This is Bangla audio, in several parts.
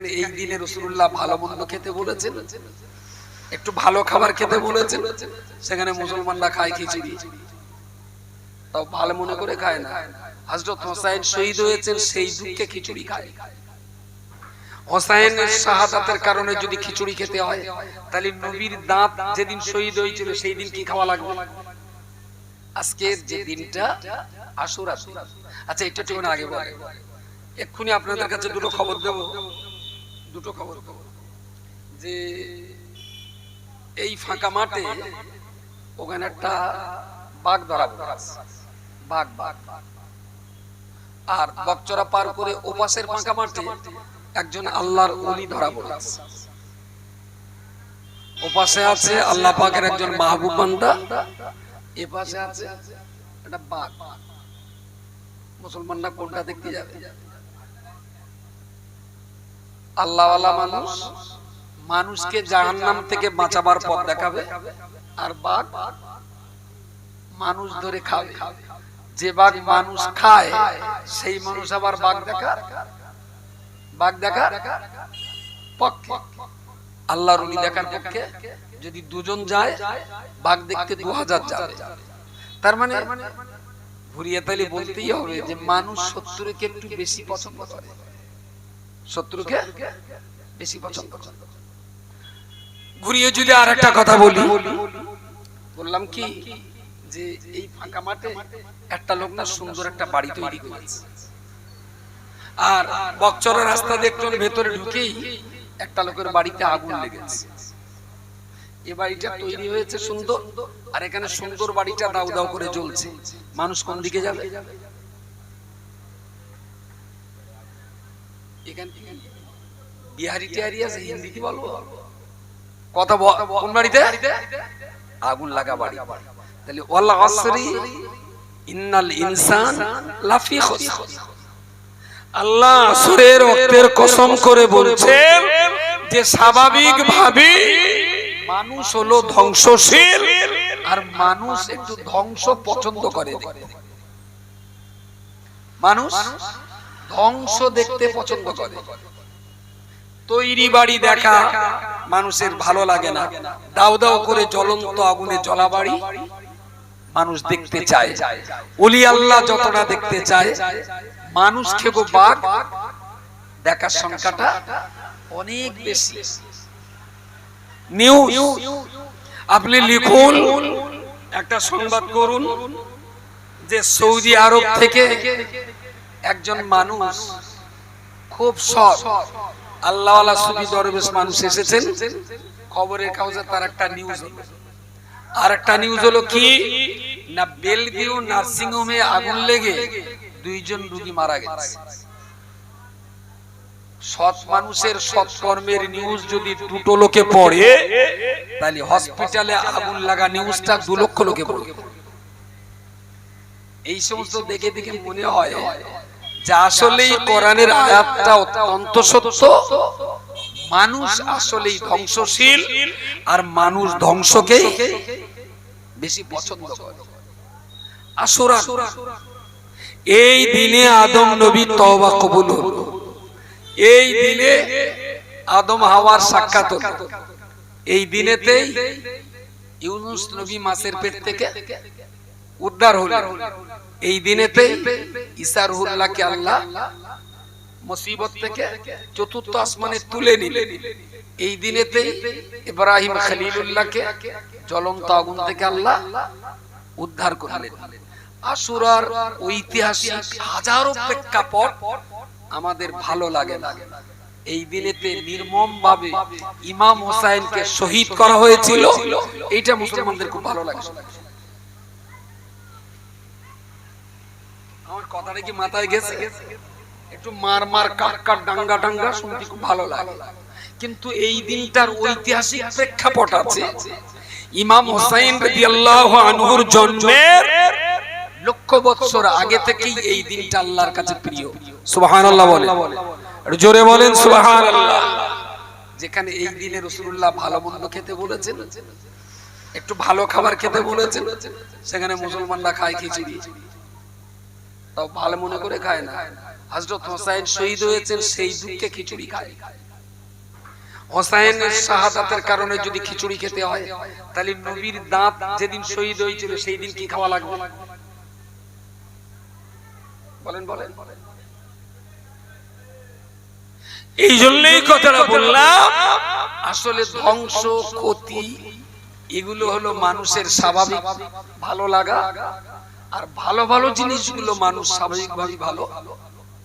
এই দিনে রসুল্লাহ ভালো মন্দ খেতে বলেছেন, একটু ভালো খাবার খেতে বলেছেন, সেখানে মুসলমানরা খায় খিচুড়ি। তাও ভালো মনে করে খায় না। হজরত হোসাইন শহীদ হয়েছেন, সেই দুঃখে খিচুড়ি খায়। হোসাইনের শাহাদাতের কারণে যদি খিচুড়ি খেতে হয়, তাহলে নবীর দাঁত যেদিন শহীদ হয়েছিল, সেই দিন কি খাওয়া লাগবে? আজকের যে দিনটা আশুরা আচ্ছা এটা আগে বলে। এক্ষুনি আপনাদের কাছে দুটো খবর দেব। দুটো খবর। যে এই ফাঁকা মাঠে ওখানে একটা বাঘ ধরা বাঘ বাঘ। আর বকচরা পার করে ওপাশের ফাঁকা মাঠে একজন আল্লাহর অলি ধরা পড়েছে। ওপাশে আছে আল্লাহ পাকের একজন মাহবুব বান্দা, এ পাশে আছে একটা বাঘ। মুসলমানরা কোনটা দেখতে যাবে? আল্লাহওয়ালা মানুষ, মানুষকে জাহান্নাম থেকে বাঁচাবার পথ দেখাবে আর বাঘ মানুষ ধরে খাবে। যে বাঘ মানুষ খায়, সেই মানুষ আবার বাঘ দেখা বাঘ দেখা পক্ষে। আল্লাহর উনি দেখার পক্ষে। যদি দুজন যায়, বাঘ দেখতে দু হাজার যাবে। তার মানে ঘুরিয়ে তাইলে বলতেই হবে যে মানুষ শত্রুকে একটু বেশি পছন্দ করে। শত্রুকে বেশি পছন্দ ঘুরিয়ে যদি আর একটা কথা বলি। বললাম কি যে এই ফাঁকা মাঠে একটা লোক না সুন্দর একটা বাড়ি তৈরি করেছে। আর বকচরের রাস্তা দেখলেন ভেতরে ঢুকেই একটা লোকের বাড়িতে আগুন লেগেছে। এ বাড়িটা তৈরি হয়েছে সুন্দর আর এখানে সুন্দর বাড়িটা দাউ দাউ করে জ্বলছে। মানুষ কোন দিকে যাবে? এখান বিহারি টিহারি আছে হিন্দি কি বলব কথা কোন বাড়িতে? আগুন লাগা বাড়ি। তাহলে ওয়াল আসরি ইন্নাল ইনসান লাফি খুসর। আল্লাহ আসরের রক্তের কসম করে বলছেন যে স্বাভাবিক ভাবে মানুষ হলো ধ্বংসশীল আর মানুষ একটু ধ্বংস পছন্দ করে মানুষ ধ্বংস দেখতে পছন্দ করে। তৈরি বাড়ি দেখা মানুষের ভালো লাগে না। দাও দাও করে জ্বলন্ত আগুনে জ্বলা বাড়ি মানুষ দেখতে চায়। ওলি আল্লাহ যতটা দেখতে চায় মানুষ খেগো বাঘ। দেখার সংখ্যাটা অনেক বেশি। নিউজ আপনি লিখুন একটা সংবাদ করুন যে সৌদি আরব থেকে একজন মানুষ খুব সৎ। আল্লাহওয়ালা সুফি দরবেশ মানুষ এসেছেন। খবরের কাগজে তার একটা নিউজ আর একটা নিউজ হলো কি? না বেলভিউ নার্সিং হোমে আগুন লেগে দুইজন রোগী মারা গেছে। সৎ মানুষের সৎকর্মের নিউজ যদি দুটো লোকে পড়ে, তাহলে হসপিটালে আগুন লাগা নিউজটা দু লক্ষ লোকে পড়বে। এই সমস্ত দেখে দেখে মনে হয় যে আসলেই কোরআনের আয়াতটা অত্যন্ত সত্য, মানুষ আসলেই ধ্বংসশীল আর মানুষ ধ্বংসকে বেশি পছন্দ করে। আসুরা, এই দিনে আদম নবী তওবা কবুল হলো। এই দিনে আদম হাওয়ার সাক্ষাৎ হলো। এই দিনেতেই ইউনুস নবী মাসের পেট থেকে উদ্ধার হলো। এই দিনেতেই ঈসা রুহুল্লাহকে আল্লাহ মুসিবত থেকে চতুর্থ আসমানে তুলে নিলেন। এই দিনেতেই ইব্রাহিম খলিলুল্লাহকে জ্বলন্ত আগুন থেকে আল্লাহ উদ্ধার করলেন। আশুরার ঐতিহাসিক হাজারো প্রেক্ষাপট আমাদের ভালো লাগে না। এই দিনেতে নির্মম ভাবে ইমাম হোসাইনকে শহীদ করা হয়েছিল। এইটা মুসলমানদের খুব ভালো লাগে। আমার কথাটা কি মাথায় গেছে? একটু মার মার ডাঙ্গা ডাঙ্গা শুনতে খুব ভালো লাগে। কিন্তু এই দিনটার ঐতিহাসিক প্রেক্ষাপট আছে, ইমাম হোসাইন আনহুর জন্মের লক্ষ বৎসর আগে থেকেই এই দিনটা আল্লাহর কাছে প্রিয়। সুবহানাল্লাহ বলে জোরে বলেন, সুবহানাল্লাহ। যেখানে এই দিনে রাসূলুল্লাহ ভালো মন্দ খেতে বলেছেন, একটু ভালো খাবার খেতে বলেছেন, সেখানে মুসলমানরা খায় খিচুড়ি। তাও ভালো মনে করে খায় না। হজরত হোসাইন শহীদ হয়েছেন সেই দুঃখে খিচুড়ি খায়। হোসাইনের শাহাদাতের কারণে যদি খিচুড়ি খেতে হয়, তাহলে নবীর দাঁত যেদিন শহীদ হয়েছিল সেই দিন কি খাওয়া লাগবে? বলেন বলেন। এই জন্যই কথাটা বললাম, আসলে ধ্বংস, ক্ষতি, এগুলো হলো মানুষের স্বাভাবিক, ভালো লাগা আর ভালো ভালো জিনিসগুলো মানুষ স্বাভাবিকভাবে ভালো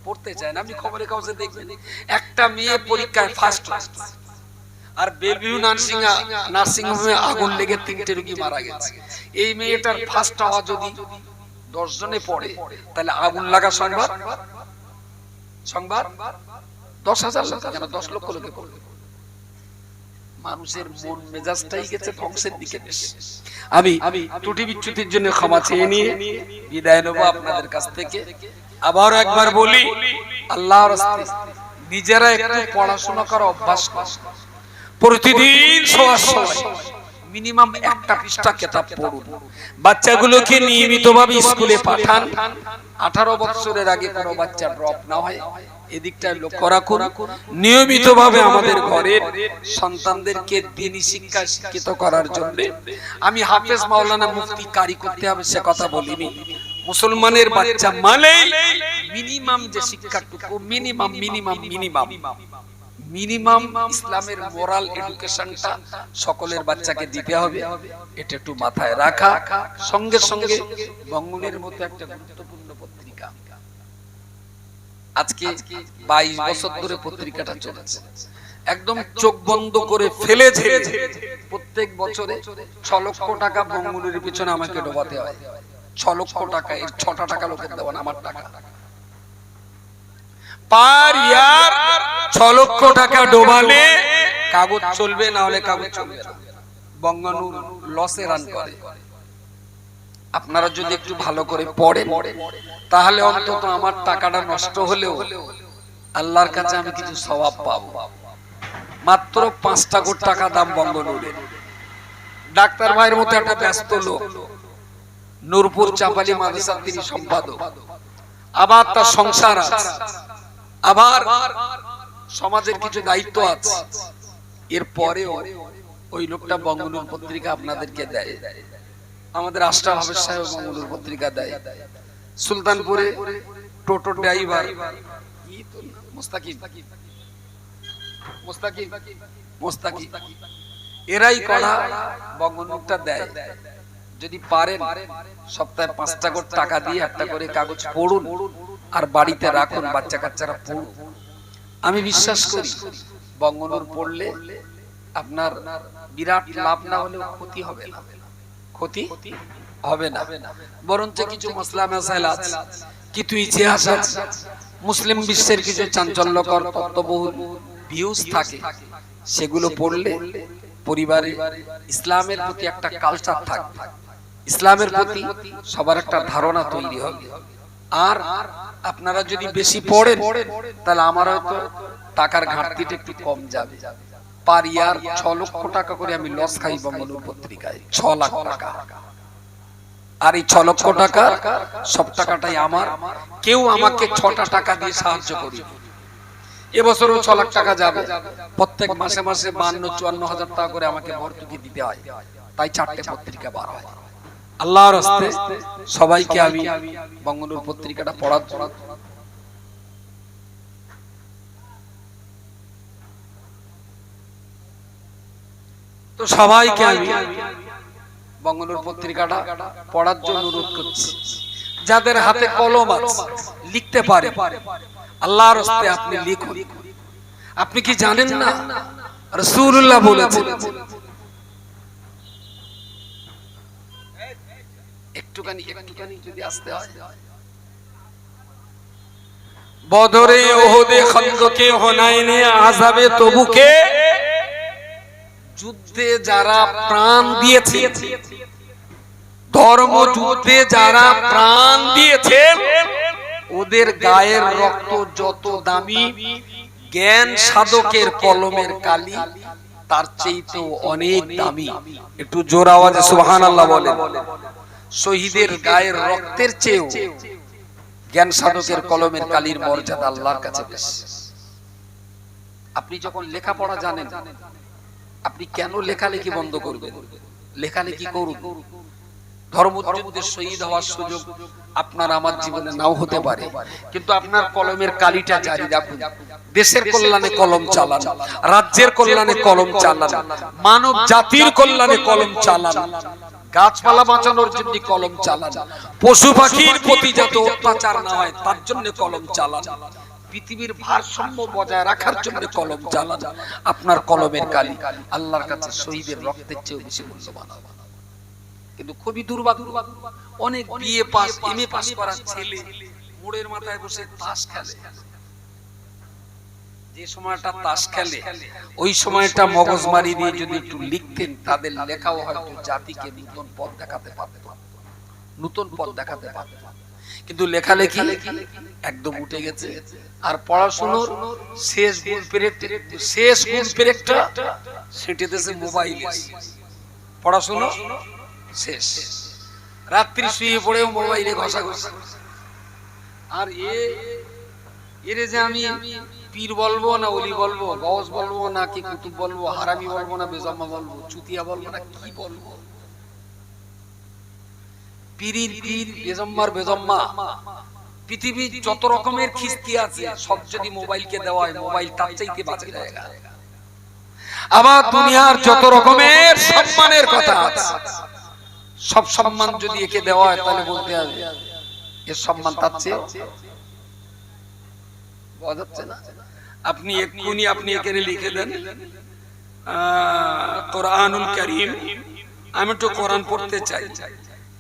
পড়তে চায় না। আপনি খবরের কাগজে দেখবেন। একটা মেয়ে পরীক্ষায় ফার্স্ট ক্লাস আর বেলভিউ নার্সিং নার্সিং হোমে আগুন লেগে তিনটে রোগী মারা গেছে। এই মেয়েটার ফার্স্ট হওয়া যদি দশ জনে পড়ে তাহলে আগুন লাগা সংবাদ? সংবাদ? দশ হাজার লোক দশ লক্ষ লোকে পড়বে মানুষের মন মেজাজটাই গেছে ধ্বংসের দিকে আমি আমি ত্রুটি বিচ্যুতির জন্য ক্ষমা চেয়ে নিয়ে বিদায় নেব আপনাদের কাছ থেকে। আবার একবার বলি আল্লাহর নিজেরা একটু পড়াশোনা করা। অভ্যাস প্রতিদিন শোয়ার সময়। মিনিমাম একটা পৃষ্ঠা কেতাব পড়ুন। বাচ্চাগুলোকে নিয়মিতভাবে স্কুলে পাঠান। আঠারো বছরের আগে কোনো বাচ্চা ড্রপ না হয় এদিকটায় লক্ষ্য রাখুন। নিয়মিতভাবে আমাদের ঘরের সন্তানদেরকে দিনী শিক্ষা শিক্ষিত করার জন্য আমি হাফেজ মাওলানা মুফতি কারি করতে হবে সে কথা বলিনি। মুসলমানের বাচ্চা মানেই মিনিমাম যে শিক্ষাটুকু মিনিমাম মিনিমাম মিনিমাম। মিনিমাম ইসলামের মোরাল এডুকেশনটা সকলের বাচ্চাকে দিতে হবে এটা একটু মাথায় রাখা। সঙ্গে সঙ্গে বঙ্গনের মতো একটা গুরুত্বপূর্ণ আজকে বাইশ বছর ধরে পত্রিকাটা চলেছে। একদম চোখ বন্ধ করে ফেলে ঝেড়ে প্রত্যেক বছরে ছ লক্ষ টাকা বঙ্গনের পিছনে আমাকে ডোবাতে হয়। ছ লক্ষ টাকা এর ছটা টাকা লোকের দেওয়ান আমার টাকা। পার ইয়ার ছ লক্ষ টাকা ডোবালে কাগজ চলবে না হলে কাগজ চলবে না। বঙ্গানু লসে রান করে। আপনারা যদি একটু ভালো করে পড়েন। তাহলে অন্তত আমার টাকাটা নষ্ট হলেও আল্লাহর কাছে আমি কিছু স্বভাব পাবো। মাত্র পাঁচটা কোটি টাকা দাম বঙ্গনুরের ডাক্তার ভাইয়ের মতো একটা ব্যস্ত লোক। নূরপুর চাপালি মাদ্রাসার তিনি সম্পাদক। আবার তার সংসার আছে। আবার সমাজের কিছু দায়িত্ব আছে। এর পরেও ওই লোকটা বঙ্গনুর পত্রিকা আপনাদেরকে দেয়। আমাদের আশরাফ হাফেজ সাহেব বঙ্গনুর পত্রিকা দেয়। সুলতানপুরে টোটো ড্রাইভার। মুস্তাকিম। মুস্তাকিম। মুস্তাকিম। এরাই করা বঙ্গনুরটা দেয়। যদি পারেন সপ্তাহে পাঁচটা করে টাকা দিয়ে একটা করে কাগজ পড়ুন আর বাড়িতে রাখুন বাচ্চা কাচ্চারা পড়ুন আমি বিশ্বাস করি বঙ্গনুর পড়লে আপনার বিরাট লাভ না হলেও ক্ষতি হবে না। ক্ষতি হবে না। বরঞ্চ কিছু মশলা মেসাইল আছে, কিছু ইতিহাস আছে। মুসলিম বিশ্বের কিছু চাঞ্চল্যকর তত্ত্ববহুল ভিউজ থাকে। সেগুলো পড়লে পরিবারে ইসলামের প্রতি একটা কালচার থাকবে। ইসলামের প্রতি সবার একটা ধারণা তৈরি হবে। আর আপনারা যদি বেশি পড়েন, তাহলে আমার হয়তো টাকার ঘাটতিটা একটু কম যাবে। পার ইয়ার ছ লক্ষ টাকা করে আমি লস খাই বঙ্গলুর পত্রিকায়। ছ লাখ টাকা। আর এই ছ লক্ষ টাকা সব টাকাটাই আমার। কেউ আমাকে ছটা টাকা দিয়ে সাহায্য করি এবছরও ছ লাখ টাকা যাবে। প্রত্যেক মাসে মাসে বান্ন চুয়ান্ন হাজার টাকা করে আমাকে ভর্তুকি দিতে হয়। তাই চারটে পত্রিকা বার হয়। আল্লাহর হস্তে সবাইকে আমি বঙ্গনুর পত্রিকাটা পড়ার জন্য তো সবাইকে আমি বঙ্গনুর পত্রিকাটা পড়ার জন্য অনুরোধ করছি। যাদের হাতে কলম আছে, লিখতে পারে। আল্লাহর হস্তে আপনি লিখুন। আপনি কি জানেন না? রসুল্লাহ বলেছেন। একটুখানি একটুখানি যদি আসতে হয়। বদরে ওহদে খন্দকে হনাইনে আযাবে তবুকে যুদ্ধে যারা প্রাণ দিয়েছে, ধর্ম যুদ্ধে যারা প্রাণ দিয়েছে, ওদের গায়ের রক্ত যত দামি জ্ঞান সাধকের কলমের কালি, তার চেয়েতেও অনেক দামি। একটু জোর আওয়াজে সুবহানাল্লাহ বলেন। শহীদের গায়ের রক্তের চেয়েও জ্ঞান সাধকের কলমের কালির মর্যাদা আল্লাহর কাছে বেশি। আপনি যখন লেখাপড়া জানেন আপনি কেন লেখালেখি বন্ধ করবেন? লেখালেখি করুন। ধর্মযুদ্ধে শহীদ হওয়ার সুযোগ আপনার আমার জীবনে নাও হতে পারে। কিন্তু আপনার কলমের কালিটা জারি রাখুন। দেশের কল্যাণে কলম চালান। রাজ্যের কল্যাণে কলম চালান। মানব জাতির কল্যাণে কলম চালান। গাছপালা বাঁচানোর জন্য কলম চালান। পশু পাখির প্রতি যাতে অত্যাচার না হয় তার জন্য কলম চালান। পৃথিবীর ভারসাম্য বজায় রাখার জন্য কলম চালান আপনার কলমের কালি আল্লাহর কাছে শহীদের রক্তের চেয়েও বেশি মূল্যবান। কিন্তু খুবই দুর্ভাগ্য, অনেক বিএ পাস, এমএ পাস করা ছেলে মোড়ের মাথায় বসে তাস খেলে। যে সময়টা তাস খেলে, ওই সময়টা মগজ মারি দিয়ে যদি একটু লিখতেন, তাদের লেখাও হয়তো জাতিকে নতুন পথ দেখাতে পারত। নতুন পথ দেখাতে পারত। কিন্তু লেখালেখি একদম উঠে গেছে। আর পড়াশোনার শেষ গুণ শেষ গুণ পেরেকটা সেটে দেশে মোবাইল পড়াশোনা শেষ। রাত্রি শুয়ে পড়েও মোবাইলে ঘষা ঘষা। আর এ এরে যে আমি পীর বলব না অলি বলব গস বলব না কি কুতুব বলব, হারামি বলব না, বেজম্মা বলব, চুতিয়া বলব না, কি বলব? পীরির পীর, বেজম্মার বেজম্মা। পৃথিবীর যত রকমের খিস্তি আছে, সব যদি মোবাইলকে দেওয়া হয়, মোবাইল তার চাইতে বাঁচে জায়গা। আবার দুনিয়ার যত রকমের সম্মানের কথা আছে, সব সম্মান যদি একে দেওয়া হয়, তাহলে বলতে হবে, এর সম্মান তার চেয়ে যাচ্ছে না। আপনি এক্ষুনি আপনি এখানে লিখে দেন কোরআনুল করিম। আমি একটু কোরআন পড়তে চাই চাই।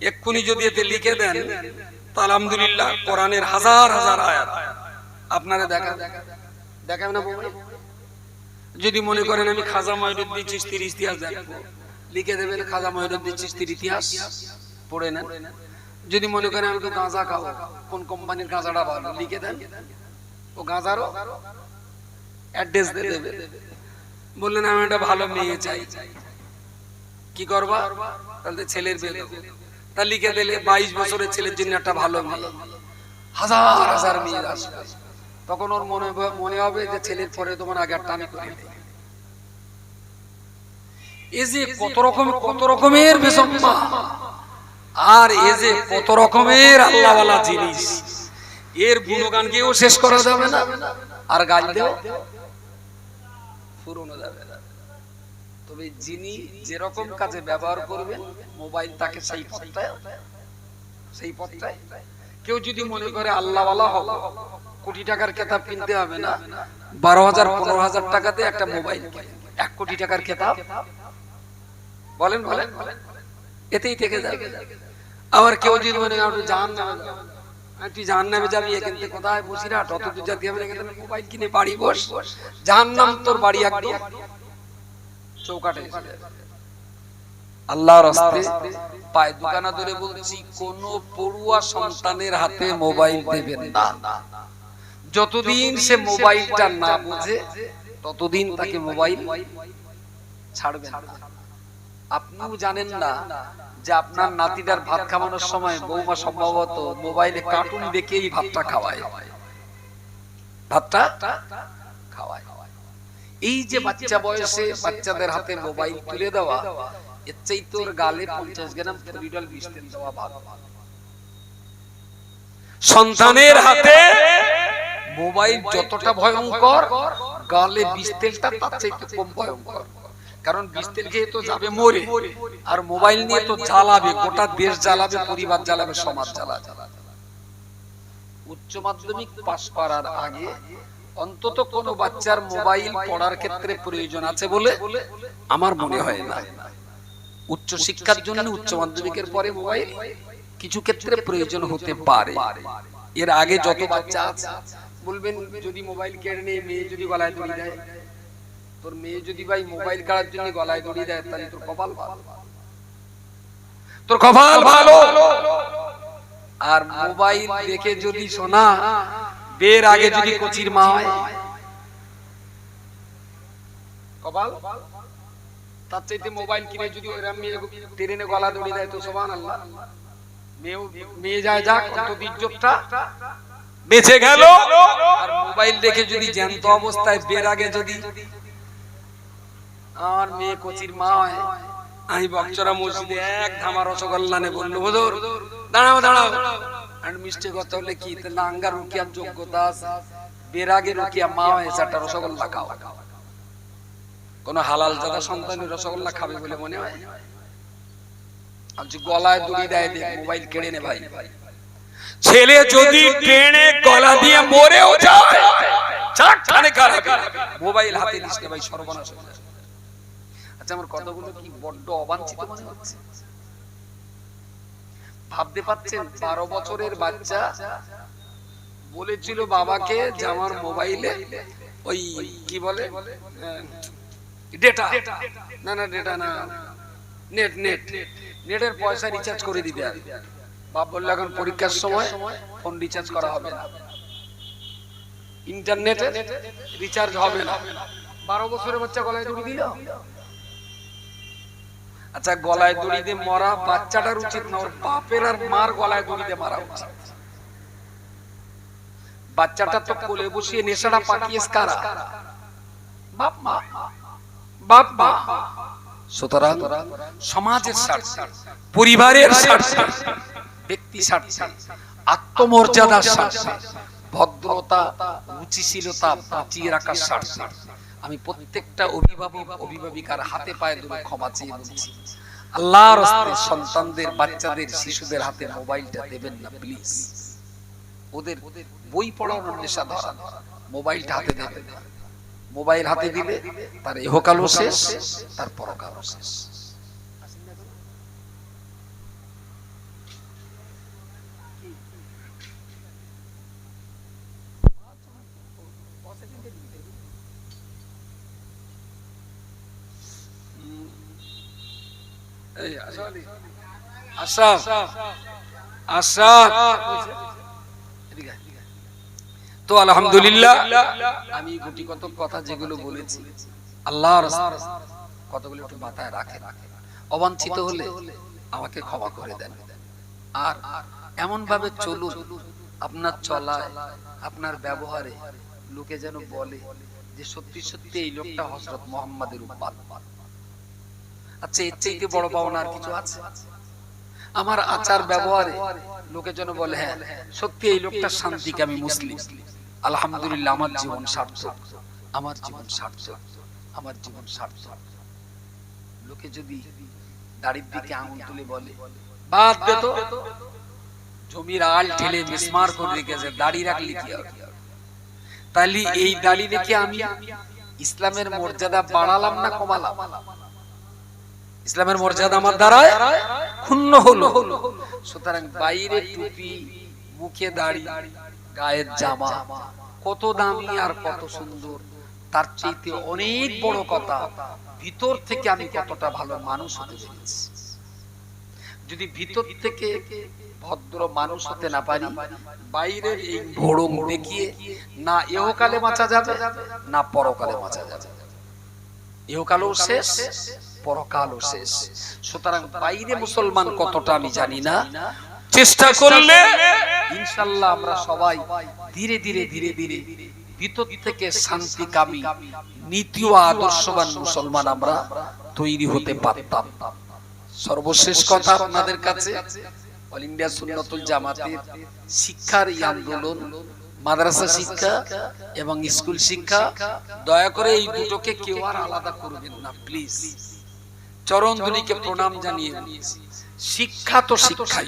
এক্ষুনি যদি এতে লিখে দেন তা আলহামদুলিল্লাহ কোরআনের হাজার হাজার আয়াত আপনারা দেখা দেখাবে না যদি মনে করেন আমি খাজা মহিনুদ্দিন চিস্তির ইতিহাস দেখব, লিখে দেবেন খাজা মহিনুদ্দিন চিস্তির ইতিহাস, পড়ে নেন। যদি মনে করেন আমি তো গাঁজা খাব, কোন কোম্পানির গাঁজাটা ভালো, লিখে দেন। ও গাঁজারও অ্যাড্রেস দিয়ে দেবে। বললেন, আমি একটা ভালো মেয়ে চাই। কি করবা? তাহলে ছেলের দেবো। তা লিখে দিলে বাইশ বছরের ছেলের জন্য একটা ভালো মেয়ে। হাজার হাজার মেয়ে আসবে। তখন ওর মনে মনে হবে যে ছেলের পরে তোমার আগে একটা আমি করে এই যে কত রকম, কত রকমের বেসম্মা। আর এই যে কত রকমের আল্লাহওয়ালা জিনিস। এর গুণগানকেও শেষ করা যাবে না। আর গাল দেও ফুরনো যাবে না। তবে যিনি যেরকম কাজে ব্যবহার করবেন মোবাইল তাকে সেই পথটায় সেই পথটায় কেউ যদি মনে করে হবে, কোটি টাকার কেতাব কিনতে হবে না। বারো হাজার, পনেরো হাজার টাকাতে একটা মোবাইল এক কোটি টাকার কেতাব। বলেন বলেন এতেই থেকে যাবে। আবার কেউ যদি মনে করে নামে তুই জাহান নামে যাবি এখান থেকে? কোথায় বসি না তত দূর যাতে হবে মোবাইল কিনে বাড়ি বস। জাহান নাম তোর বাড়ি একদম। চৌকাটে। আল্লাহর রাস্তে পায় দোকানা ধরে বলছি, কোন পড়ুয়া সন্তানের হাতে মোবাইল দেবেন না। যতদিন সে মোবাইলটা না বুঝে, ততদিন তাকে মোবাইল ছাড়বেন আপনিও জানেন না যে আপনার নাতিটার ভাত খাওয়ানোর সময় বৌমা সম্ভবত মোবাইলে কার্টুন দেখেই ভাতটা খাওয়ায়। ভাতটা খাওয়ায়। এই যে বাচ্চা বয়সে বাচ্চাদের হাতে মোবাইল তুলে দেওয়া এর গালে পঞ্চাশ গ্রাম ফরিডল বিষ তেল দেওয়া ভালো সন্তানের হাতে মোবাইল যতটা ভয়ঙ্কর, গালে বিষ তেলটা তার চাইতে কম ভয়ঙ্কর। কারণ বিষ তেল খেয়ে তো যাবে মরে, আর মোবাইল নিয়ে তো জ্বালাবে, গোটা দেশ জ্বালাবে, পরিবার জ্বালাবে, সমাজ জ্বালাবে। উচ্চ মাধ্যমিক পাশ করার আগে অন্তত কোন বাচ্চার মোবাইল পড়ার ক্ষেত্রে প্রয়োজন আছে বলে আমার মনে হয় না। উচ্চ শিক্ষার জন্য উচ্চ মাধ্যমিকের পরে মোবাইল কিছু ক্ষেত্রে প্রয়োজন হতে পারে। এর আগে যত বাচ্চা আছে বলবেন যদি মোবাইল কেড়ে নিয়ে মেয়ে যদি গলায় দড়ি দেয় তোর মেয়ে যদি ভাই মোবাইল কাড়ার জন্য গলায় দড়ি দেয় তাহলে তোর কপাল ভালো। তোর কপাল ভালো। আর মোবাইল দেখে যদি শোনা বের আগে যদি কচির মা হয় কপাল? তার চাইতে মোবাইল কিনে যদি ওইরকম মেয়ে ট্রেনে গলা দড়ি দেয় তো সোবান আল্লাহ মেয়ে যায় যাক অন্তত ইজ্জতটা বেঁচে গেল। আর মোবাইল রেখে যদি জ্যান্ত অবস্থায় বের আগে যদি আমার মেয়ে কচির মা হয় আমি বকচরা মসজিদে এক ধামা রসগোল্লা নে বলল, হুজুর, দাঁড়াও দাঁড়াও। আর মিষ্টি কথা হলে কি তাহলে আঙ্গা রুকিয়ার যোগ্যতা আছে। বের আগে রুকিয়া মা হয়েছে, একটা রসগোল্লা খাও। কোন হালাল জাদা সন্তানের রসগোল্লা খাবে বলে মনে হয়? আর যে গলায় দড়ি দেয় মোবাইল কেড়ে নে ভাই। ছেলে যদি গলা দিয়ে যায় মোবাইল হাতে ভাই, সর্বনাশ। আচ্ছা আমার কথাগুলো কি বড্ড অবাঞ্ছিত মনে হচ্ছে? ভাবতে পাচ্ছেন বারো বছরের বাচ্চা বলেছিল বাবাকে যে আমার মোবাইলে ওই কি বলে ডেটা না না ডেটা না। নেট নেট নেটের পয়সা রিচার্জ করে দিবে আর। বাপ বলল, এখন পরীক্ষার সময় ফোন রিচার্জ করা হবে না। ইন্টারনেটে রিচার্জ হবে না। বারো বছরের বাচ্চা গলায় দড়ি দিল? আচ্ছা গলায় দড়ি দিয়ে মরা বাচ্চাটার উচিত না। ওর বাপের আর মার গলায় দড়ি দিয়ে মারা উচিত। বাচ্চাটা তো কোলে বসিয়ে নেশাটা পাকিয়েছে কারা? বাপ, মা। আমি প্রত্যেকটা অভিভাবক, অভিভাবিকার হাতে পায়ে ধরে ক্ষমা চেয়ে বলছি, আল্লাহর সন্তানদের, বাচ্চাদের, শিশুদের হাতে মোবাইলটা দেবেন না, প্লিজ। ওদের বই পড়ানোর নেশা ধরা, মোবাইলটা হাতে দেবেন। মোবাইল হাতে দিলে তার ইহকালও শেষ তার পরকালও শেষ। আশরাফ আশরাফ তো আলহামদুলিল্লাহ। আমি গুটি কত কথা যেগুলো বলেছি আল্লাহর কতগুলো একটু মাথায় রাখে। অবাঞ্ছিত হলে আমাকে ক্ষমা করে দেন। আর এমন ভাবে চলুন, আপনার চলায়, আপনার ব্যবহারে লোকে যেন বলে যে সত্যি সত্যি এই লোকটা হজরত মোহাম্মদের উপাদ আচ্ছা এর চাইতে বড় পাওনা আর কিছু আছে? আমার আচার ব্যবহারে লোকে যেন বলে হ্যাঁ সত্যি এই লোকটা শান্তিকামী মুসলিম? আলহামদুলিল্লাহ, আমার জীবন সার্থক, আমার জীবন সার্থক, আমার জীবন সার্থক। লোকে যদি দাড়ির দিকে আঙুল তুলে বলে, বাদ দে তো। জমির আল ঠেলে মিসমার করে রেখেছে, দাড়ি রাখলে কি হবে তাহলে এই দাড়ি রেখে আমি ইসলামের মর্যাদা বাড়ালাম না কমালাম? ইসলামের মর্যাদা আমার দ্বারায় ক্ষুণ্ণ হলো। সুতরাং বাইরে টুপি, মুখে দাড়ি, গায়ের জামা, কত দামি আর কত সুন্দর, তার চাইতে অনেক বড় কথা, ভিতর থেকে আমি কতটা ভালো মানুষ হতে পেরেছি। যদি ভিতর থেকে ভদ্র মানুষ হতে না পারি, বাইরের এই ভোড়ং দেখিয়ে না এহকালে বাঁচা যাবে, না পরকালে বাঁচা যাবে। ইহকালও শেষ পরকালও শেষ। সুতরাং বাইরে মুসলমান কতটা আমি জানি না। চেষ্টা করলে ইনশাল্লাহ আমরা সবাই ধীরে ধীরে ধীরে ধীরে ভিতর থেকে শান্তিকামী নীতি ও আদর্শবান মুসলমান আমরা তৈরি হতে পারতাম। সর্বশেষ কথা আপনাদের কাছে অল ইন্ডিয়া সুন্নতুল জামাতের শিক্ষার এই আন্দোলন মাদ্রাসা শিক্ষা এবং স্কুল শিক্ষা। দয়া করে এই দুটোকে কেউ আর আলাদা করবেন না প্লিজ। চরণ ধনীকে প্রণাম জানিয়ে শিক্ষা তো শিক্ষাই।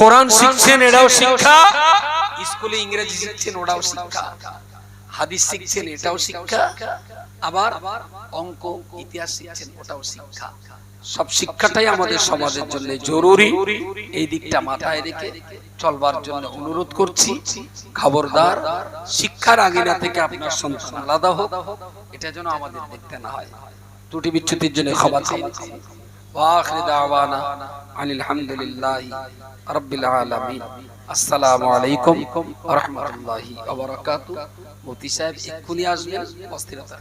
কোরআন শিখছেন এটাও শিক্ষা। স্কুলে ইংরেজি শিখছেন ওটাও শিক্ষা। হাদিস শিখছেন এটাও শিক্ষা। আবার অঙ্ক ইতিহাস শিখছেন ওটাও শিক্ষা। সব শিক্ষাটাই আমাদের সমাজের জন্য জরুরি। এই দিকটা মাথায় রেখে চলবার জন্য অনুরোধ করছি। খবরদার শিক্ষার আগিনা থেকে আপনার সন্তান আলাদা হোক। এটা যেন আমাদের দেখতে না হয়। ত্রুটি বিচ্ছুতির জন্য ক্ষমা চাই واخر دعوانا عن الحمد لله رب العالمين আসসালামু আলাইকুম ওয়া রাহমাতুল্লাহি ওয়া বারাকাতুহু মুফতি সাহেব এক্ষুনি আসবেন অস্থিরতা